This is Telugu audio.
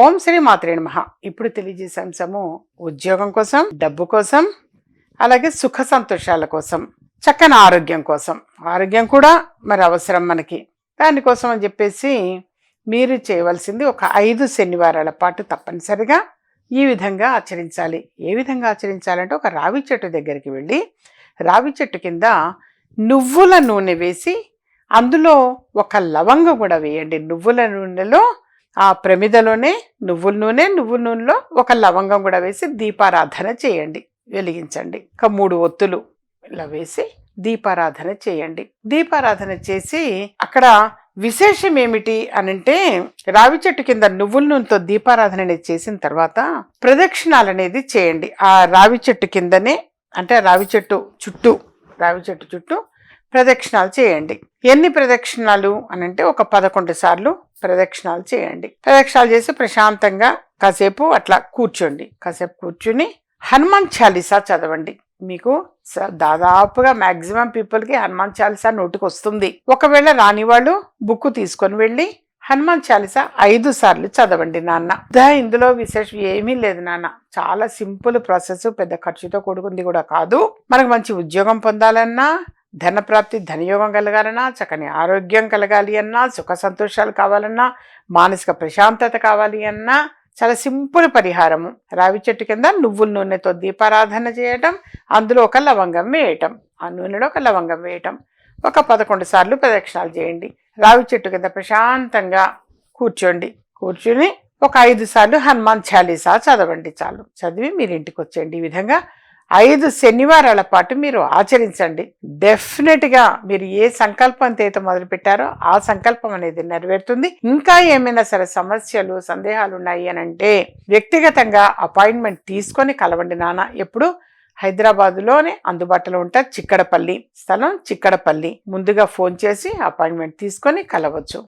ఓం శ్రీ మాత్రే మహా ఇప్పుడు తెలియజేసే అంశము ఉద్యోగం కోసం డబ్బు కోసం అలాగే సుఖ సంతోషాల కోసం చక్కని ఆరోగ్యం కోసం. ఆరోగ్యం కూడా మరి అవసరం మనకి. దానికోసం అని చెప్పేసి మీరు చేయవలసింది ఒక ఐదు శనివారాల పాటు తప్పనిసరిగా ఈ విధంగా ఆచరించాలి. ఏ విధంగా ఆచరించాలంటే ఒక రావి చెట్టు దగ్గరికి వెళ్ళి రావి చెట్టు కింద నువ్వుల నూనె వేసి అందులో ఒక లవంగం కూడా వేయండి. నువ్వుల నూనెలో ఆ ప్రమిదలోనే నువ్వుల నూనె నువ్వుల నూనెలో ఒక లవంగం కూడా వేసి దీపారాధన చేయండి వెలిగించండి. ఒక మూడు ఒత్తులు ఇలా వేసి దీపారాధన చేయండి. దీపారాధన చేసి అక్కడ విశేషం ఏమిటి అనంటే రావి చెట్టు కింద నువ్వుల నూనెతో దీపారాధన అనేది చేసిన తర్వాత ప్రదక్షిణాలు అనేది చేయండి. ఆ రావి చెట్టు కిందనే అంటే రావి చెట్టు చుట్టూ రావి చెట్టు చుట్టూ ప్రదక్షిణాలు చేయండి. ఎన్ని ప్రదక్షిణాలు అనంటే ఒక పదకొండు సార్లు ప్రదక్షిణాలు చేయండి. ప్రదక్షిణాలు చేసి ప్రశాంతంగా కాసేపు అట్లా కూర్చోండి. కాసేపు కూర్చుని హనుమాన్ చాలీసా చదవండి. మీకు స- దాదాపుగా మాక్సిమం పీపుల్కి హనుమాన్ చాలీసా నోటికి వస్తుంది ఒకవేళ రాని వాళ్ళు బుక్ తీసుకొని వెళ్ళి హనుమాన్ చాలీసా ఐదు సార్లు చదవండి నాన్న. ఇందులో విశేషం ఏమీ లేదు నాన్న. చాలా సింపుల్ ప్రాసెస్ పెద్ద ఖర్చుతో కూడుకుంది కూడా కాదు. మనకు మంచి ఉద్యోగం పొందాలన్నా ధనప్రాప్తి ధనయోగం కలగాలన్నా చక్కని ఆరోగ్యం కలగాలి అన్నా సుఖ సంతోషాలు కావాలన్నా మానసిక ప్రశాంతత కావాలి అన్నా చాలా సింపుల్ పరిహారము. రావి చెట్టు కింద నువ్వుల నూనెతో దీపారాధన చేయటం అందులో ఒక లవంగం వేయటం ఆ నూనెలో ఒక లవంగం వేయటం ఒక పదకొండు సార్లు ప్రదక్షిణాలు చేయండి. రావి చెట్టు కింద ప్రశాంతంగా కూర్చోండి. కూర్చుని ఒక ఐదు సార్లు హనుమాన్ చాలీసా చదవండి చాలు. చదివి మీరు ఇంటికి వచ్చేయండి. ఈ విధంగా ఐదు శనివారాల పాటు మీరు ఆచరించండి. డెఫినెట్గా మీరు ఏ సంకల్పంతో అయితే మొదలు పెట్టారో ఆ సంకల్పం అనేది నెరవేరుతుంది. ఇంకా ఏమైనా సరే సమస్యలు సందేహాలు ఉన్నాయి అని అంటే వ్యక్తిగతంగా అపాయింట్మెంట్ తీసుకొని కలవండి నాన్న. ఎప్పుడు? హైదరాబాదులోనే అందుబాటులో ఉంటారు చిక్కడపల్లి. స్థలం చిక్కడపల్లి. ముందుగా ఫోన్ చేసి అపాయింట్మెంట్ తీసుకొని కలవచ్చు.